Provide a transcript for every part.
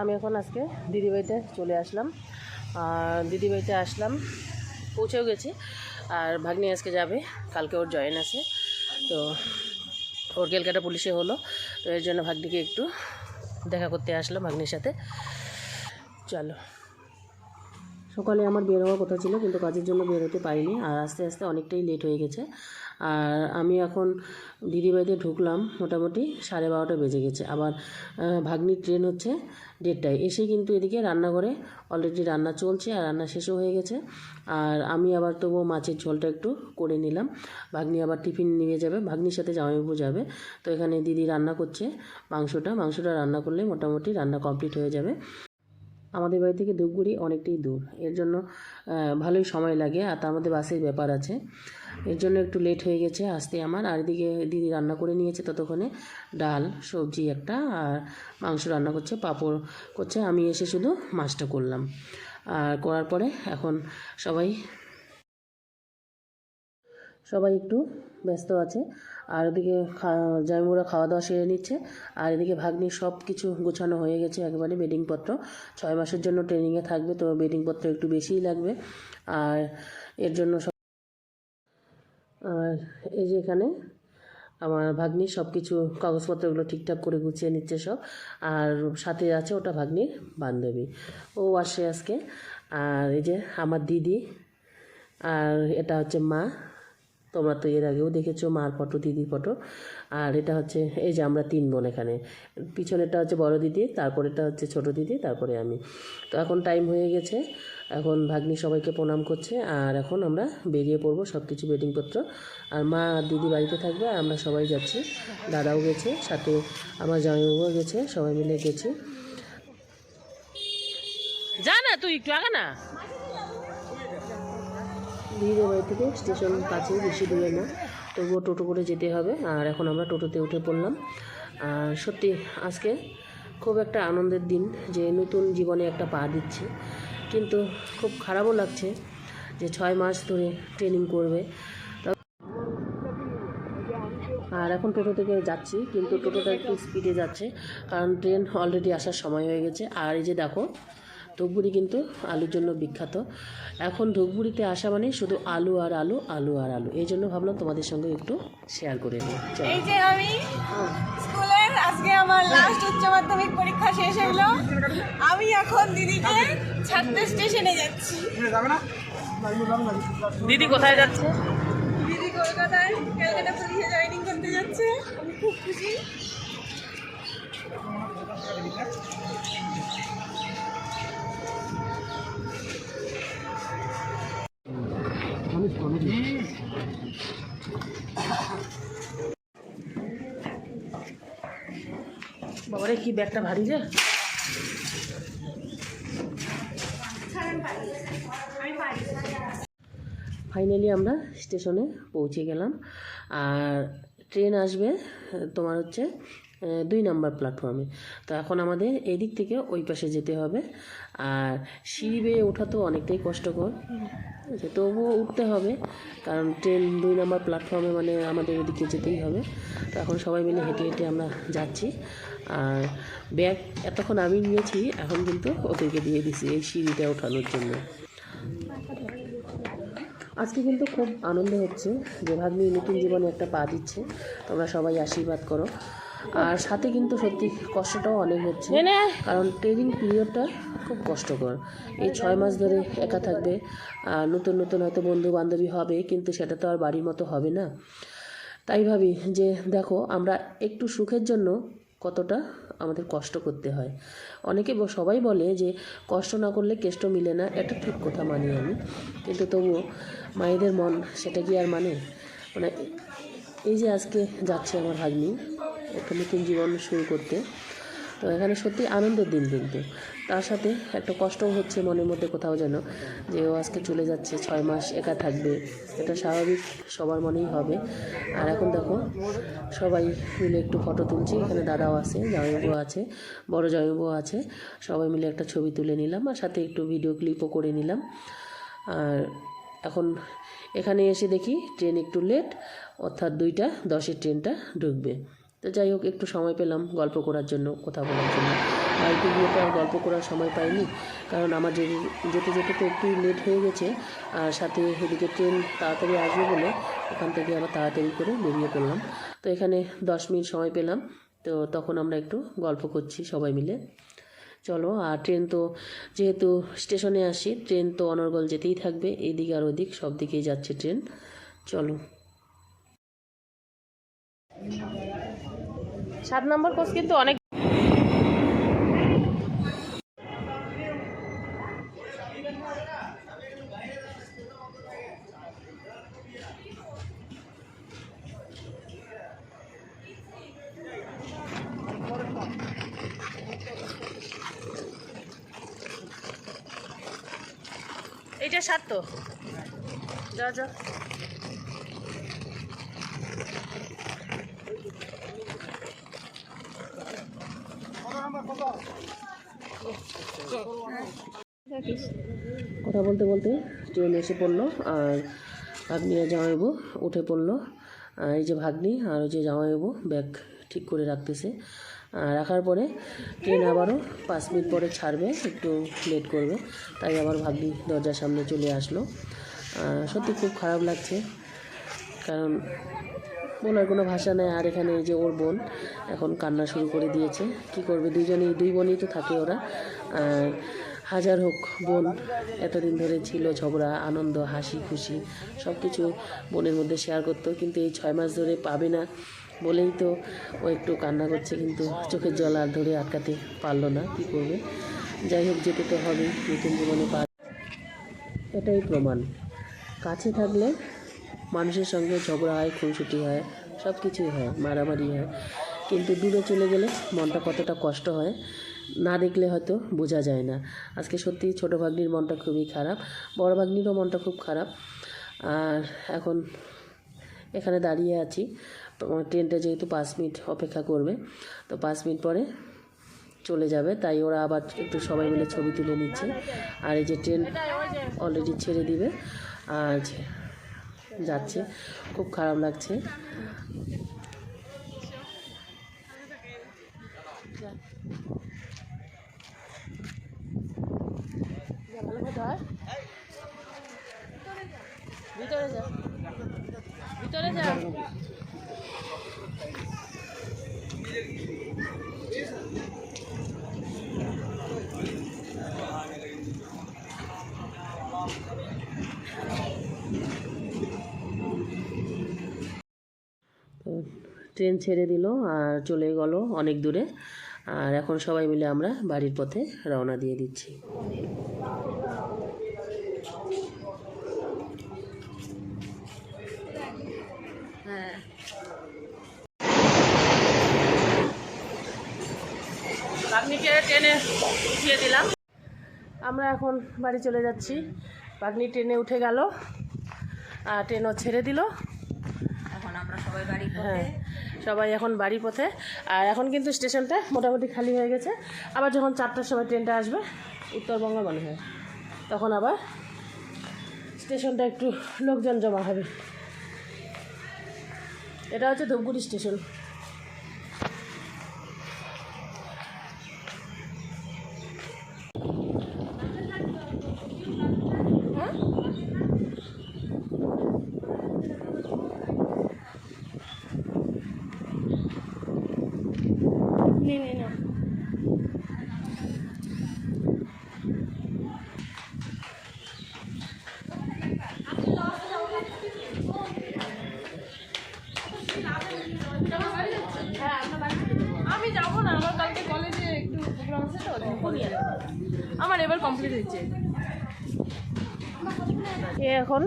আমি এখন আজকে দিদিবাড়িতে চলে আসলাম। আর দিদিবাড়িতে আসলাম, পৌঁছেও গেছি। আর ভাগ্নি আজকে যাবে, কালকে ওর জয়েন আছে। তো ওর কেলকাটা পুলিশে হলো, তো এর জন্য ভাগ্নিকে একটু দেখা করতে আসলাম ভাগ্নির সাথে। চলো। সকালে আমার বের হওয়ার কথা ছিল, কিন্তু কাজের জন্য বের হতে পারিনি। আর আস্তে আস্তে অনেকটাই লেট হয়ে গেছে। আর আমি এখন দিদিবাড়িতে ঢুকলাম, মোটামুটি সাড়ে বারোটা বেজে গেছে। আবার ভাগ্নির ট্রেন হচ্ছে দেড়টায়। এসে কিন্তু এদিকে রান্নাঘরে অলরেডি রান্না চলছে আর রান্না শেষও হয়ে গেছে। আর আমি আবার তবুও মাছের ঝোলটা একটু করে নিলাম। ভাগ্নি আবার টিফিন নিয়ে যাবে, ভাগ্নির সাথে জামাইবাবু যাবে। তো এখানে দিদি রান্না করছে মাংসটা। মাংসটা রান্না করলে মোটামুটি রান্না কমপ্লিট হয়ে যাবে। আমাদের বাড়ি থেকে ধূপগুড়ি অনেকটাই দূর। এর জন্য ভালোই সময় লাগে আর তার মধ্যে বাসের ব্যাপার আছে। এর জন্য একটু লেট হয়ে গেছে আসতে আমার। আর এদিকে দিদি রান্না করে নিয়েছে ততক্ষণে ডাল, সবজি একটা আর মাংস রান্না করছে, পাঁপড় করছে। আমি এসে শুধু মাছটা করলাম। আর করার পরে এখন সবাই সবাই একটু ব্যস্ত আছে। আর ওদিকে জামিমুরা খাওয়া দাওয়া সেরে নিচ্ছে। আর এদিকে ভাগ্নির সব কিছু গোছানো হয়ে গেছে একেবারে বেডিংপত্র। ছয় মাসের জন্য ট্রেনিংয়ে থাকবে, তো বেডিংপত্র একটু বেশিই লাগবে। আর এর জন্য সব আর এই যে এখানে আমার ভাগ্নির সব কিছু কাগজপত্রগুলো ঠিকঠাক করে গুছিয়ে নিচ্ছে সব। আর সাথে আছে ওটা ভাগ্নির বান্ধবী। ও আসে আজকে। আর এই যে আমার দিদি। আর এটা হচ্ছে মা। তোমরা তো এর আগেও দেখেছ মার ফটো, দিদির ফটো। আর এটা হচ্ছে, এই যে আমরা তিন বোন এখানে। পিছনেরটা হচ্ছে বড় দিদি, তারপরেরটা হচ্ছে ছোট দিদি, তারপরে আমি। তো এখন টাইম হয়ে গেছে। এখন ভাগ্নি সবাইকে প্রণাম করছে। আর এখন আমরা বেরিয়ে পড়ব সব কিছু বেডিংপত্র আর মা আর দিদি বাড়িতে থাকবে, আর আমরা সবাই যাচ্ছি। দাদাও গেছে, সাথে আমার জামাইবাবুও গেছে, সবাই মিলে গেছি। যা না তুই, একটু আগা না। দিদিদের বাড়ি থেকে স্টেশন কাছে, বেশি দূরে না। তবুও টোটো করে যেতে হবে। আর এখন আমরা টোটোতে উঠে পড়লাম। আর সত্যি, আজকে খুব একটা আনন্দের দিন যে নতুন জীবনে একটা পা দিচ্ছে। কিন্তু খুব খারাপও লাগছে যে ছয় মাস ধরে ট্রেনিং করবে। আর এখন টোটো থেকে যাচ্ছি, কিন্তু টোটোটা একটু স্পিডে যাচ্ছে। কারণ ট্রেন অলরেডি আসার সময় হয়ে গেছে। আর এই যে দেখো ধূপগুড়ি কিন্তু আলুর জন্য বিখ্যাত। এখন ধূপগুড়িতে আসা মানে শুধু আলু আর আলু আলু আর আলু। এই জন্য ভাবলাম তোমাদের সঙ্গে একটু শেয়ার করে নিই। এই যে আমি স্কুলের আজকে আমার লাস্ট উচ্চ মাধ্যমিক পরীক্ষা শেষ হলো আমি এখন দিদিকে ছাড়তে স্টেশনে যাচ্ছি। দিদি কোথায় যাচ্ছে? দিদি কলকাতায় ক্যালকাটা পুলিশে জয়েনিং করতে যাচ্ছে। আমি খুব খুশি। বাবারে কি ব্যাগটা ভারী রে? ফাইনালি আমরা স্টেশনে পৌঁছে গেলাম। আর ট্রেন আসবে তোমার হচ্ছে দুই নাম্বার প্ল্যাটফর্মে তো এখন আমাদের এদিক থেকে ওই পাশে যেতে হবে। আর সিঁড়ি বেয়ে ওঠা তো অনেকটাই কষ্টকর। ঠিক তবুও উঠতে হবে, কারণ ট্রেন দুই নাম্বার প্ল্যাটফর্মে মানে আমাদের ওদিকে যেতেই হবে। তো এখন সবাই মিলে হেঁটে হেঁটে আমরা যাচ্ছি। আর ব্যাগ এতক্ষণ আমি নিয়েছি, এখন কিন্তু ওদেরকে দিয়ে দিছি এই সিঁড়িটা ওঠানোর জন্য। আজকে কিন্তু খুব আনন্দ হচ্ছে যে ভাগ্নি নতুন জীবনে একটা পা দিচ্ছে। তোমরা সবাই আশীর্বাদ করো। আর সাথে কিন্তু সত্যি কষ্টটাও অনেক হচ্ছে। কারণ ট্রেনিং পিরিয়ডটা খুব কষ্টকর। এই ছয় মাস ধরে একা থাকবে আর নতুন নতুন হয়তো বন্ধু বান্ধবী হবে কিন্তু সেটা তো আর বাড়ির মতো হবে না। তাই ভাবি যে দেখো আমরা একটু সুখের জন্য কতটা আমাদের কষ্ট করতে হয়। অনেকে সবাই বলে যে কষ্ট না করলে কেষ্ট মিলে না এটা ঠিক কথা মানি আমি। কিন্তু তবুও মায়েদের মন সেটা কি আর মানে? মানে এই যে আজকে যাচ্ছে আমার ভাগ্নি একটা নতুন জীবন শুরু করতে। তো এখানে সত্যি আনন্দের দিন কিন্তু। তার সাথে একটা কষ্টও হচ্ছে মনের মধ্যে কোথাও যেন, যে ও আজকে চলে যাচ্ছে, ছয় মাস একা থাকবে এটা স্বাভাবিক, সবার মনেই হবে। আর এখন দেখো, সবাই মিলে একটু ফটো তুলছি, এখানে দাদাও আছে জামাইবাবু আছে, বড় জামাইবাবু আছে। সবাই মিলে একটা ছবি তুলে নিলাম আর সাথে একটু ভিডিও ক্লিপও করে নিলাম। আর এখন এখানে এসে দেখি ট্রেন একটু লেট অর্থাৎ দুইটা, দশের ট্রেনটা ঢুকবে। তো যাই হোক, একটু সময় পেলাম গল্প করার জন্য, কথা বলার জন্য। বাড়িতে গিয়ে তো আর গল্প করার সময় পাইনি, কারণ আমার যে যেতে যেতে তো একটু লেট হয়ে গেছে, আর সাথে এদিকে ট্রেন তাড়াতাড়ি আসবে বলে ওখান থেকে আবার তাড়াতাড়ি করে বেরিয়ে পড়লাম। তো এখানে দশ মিনিট সময় পেলাম, তো তখন আমরা একটু গল্প করছি সবাই মিলে। চলো, আর ট্রেন তো যেহেতু স্টেশনে আসি ট্রেন তো অনর্গল যেতেই থাকবে, এদিক আর ওদিক সব দিকেই যাচ্ছে ট্রেন চলো। সাত নম্বর কোর্স কিন্তু অনেক এইটা সাত তো। যা যা। কথা বলতে বলতে ট্রেন এসে পড়ল, আর ভাগ্নি আর জামাইবাবু উঠে পড়ল। আর এই যে ভাগ্নি আর ওই যে জামাইবাবু ব্যাগ ঠিক করে রাখতেছে। রাখার পরে ট্রেন আবারও পাঁচ মিনিট পরে ছাড়বে, একটু লেট করবে। তাই আবার ভাগ্নি দরজার সামনে চলে আসলো। সত্যি খুব খারাপ লাগছে, কারণ বলার কোনো ভাষা নেই, আর এখানে এই যে ওর বোন এখন কান্না শুরু করে দিয়েছে। কি করবে? দুজনেই দুই বোনই তো থাকে ওরা। আর হাজার হোক বোন, এতদিন ধরে ছিল ঝগড়া, আনন্দ, হাসি, খুশি সব কিছু বোনের মধ্যে শেয়ার করতো, কিন্তু এই ছয় মাস ধরে পাবে না বলেই তো ও একটু কান্না করছে, কিন্তু চোখের জল আর ধরে আটকাতে পারল না, কি করবে? যাই হোক, যেতে তো হবে নতুন জীবনে পা এটাই প্রমাণ। কাছে থাকলে মানুষের সঙ্গে ঝগড়া হয়, খুনসুটি হয় সব কিছুই হয়, মারামারি হয়। কিন্তু দূরে চলে গেলে মনটা কতটা কষ্ট হয়, না দেখলে হয়তো বোঝা যায় না। আজকে সত্যি ছোটো ভাগ্নির মনটা খুবই খারাপ, বড় ভাগ্নিরও মনটা খুব খারাপ। আর এখন এখানে দাঁড়িয়ে আছি। ট্রেনটা যেহেতু পাঁচ মিনিট অপেক্ষা করবে, তো পাঁচ মিনিট পরে চলে যাবে। তাই ওরা আবার একটু সবাই মিলে ছবি তুলে নিচ্ছে। আর এই যে ট্রেন অলরেডি ছেড়ে দিবে। আর যাচ্ছে। খুব খারাপ লাগছে। ট্রেন ছেড়ে দিল আর চলে গেল অনেক দূরে। আর এখন সবাই মিলে আমরা বাড়ির পথে রওনা দিয়ে দিচ্ছি। পাগনিকে ট্রেনে উঠিয়ে দিলাম। আমরা এখন বাড়ি চলে যাচ্ছি। পাগনি ট্রেনে উঠে গেল আর ট্রেনও ছেড়ে দিল। এখন আমরা সবাই বাড়ি হ্যাঁ। সবাই এখন বাড়ি পথে। আর এখন কিন্তু স্টেশনটা মোটামুটি খালি হয়ে গেছে। আবার যখন চারটার সময় ট্রেনটা আসবে, উত্তরবঙ্গ মনে হয়। তখন আবার স্টেশনটা একটু লোকজন জমা হবে। এটা হচ্ছে ধূপগুড়ি স্টেশন। আমি যাব না, আমার কালকে কলেজে একটু প্রোগ্রাম আছে তো আমার এবার কমপ্লিট হয়েছে। এ এখন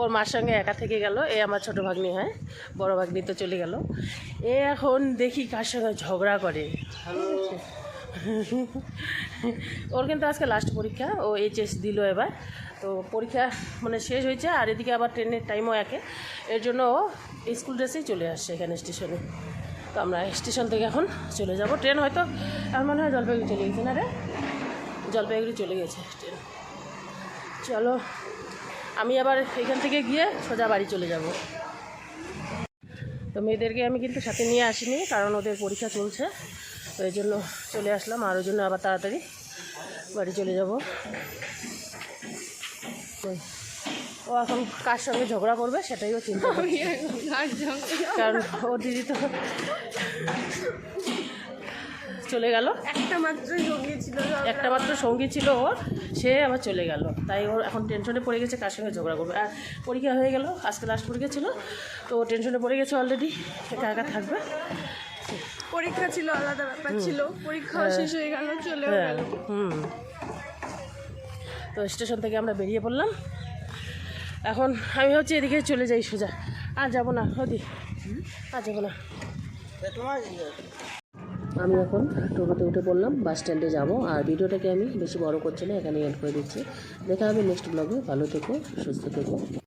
ওর মার সঙ্গে একা থেকে গেল, এ আমার ছোট ভাগ্নি হয়, বড় ভাগ্নি তো চলে গেল। এ এখন দেখি কার সঙ্গে ঝগড়া করে। ওর কিন্তু আজকে লাস্ট পরীক্ষা, ও এইচএস দিল এবার। তো পরীক্ষা মানে শেষ হয়েছে, আর এদিকে আবার ট্রেনের টাইমও একে। এর জন্য ও স্কুল ড্রেসেই চলে আসছে এখানে স্টেশনে তো আমরা স্টেশন থেকে এখন চলে যাব। ট্রেন হয়তো, আমার মনে হয় জলপাইগুড়ি চলে গেছে না রে? জলপাইগুড়ি চলে গেছে ট্রেন। চলো, আমি আবার এখান থেকে গিয়ে সোজা বাড়ি চলে যাব। তো মেয়েদেরকে আমি কিন্তু সাথে নিয়ে আসিনি, কারণ ওদের পরীক্ষা চলছে। তো এই জন্য চলে আসলাম। আর ওই জন্য আবার তাড়াতাড়ি বাড়ি চলে যাব। ও এখন কার সঙ্গে ঝগড়া করবে সেটাইও চিন্তা করছে। কারণ ও দিদি তো চলে গেল। একটা মাত্র সঙ্গী ছিল একটা মাত্র সঙ্গী ছিল ওর সে আবার চলে গেল। তাই ওর এখন টেনশনে পড়ে গেছে কার সঙ্গে ঝগড়া করবে। আর পরীক্ষা হয়ে গেল আজকে লাস্ট পরীক্ষা ছিল তো ও টেনশনে পড়ে গেছে অলরেডি একা একা থাকবে। পরীক্ষা ছিল আলাদা ব্যাপার ছিল। পরীক্ষাও শেষ হয়ে গেল চলেও হ্যাঁ। গেল। হুম। তো স্টেশন থেকে আমরা বেরিয়ে পড়লাম। এখন আমি হচ্ছে এদিকে চলে যাই সোজা। আর যাব না হদি। আর যাব না। আমি এখন টোটোতে উঠে পড়লাম বাস স্ট্যান্ডে যাব। আর ভিডিওটাকে আমি বেশি বড় করছি না এখানে এন্ড করে দিচ্ছি। দেখা হবে নেক্সট ব্লগে ভালো থেকো সুস্থ থেকো।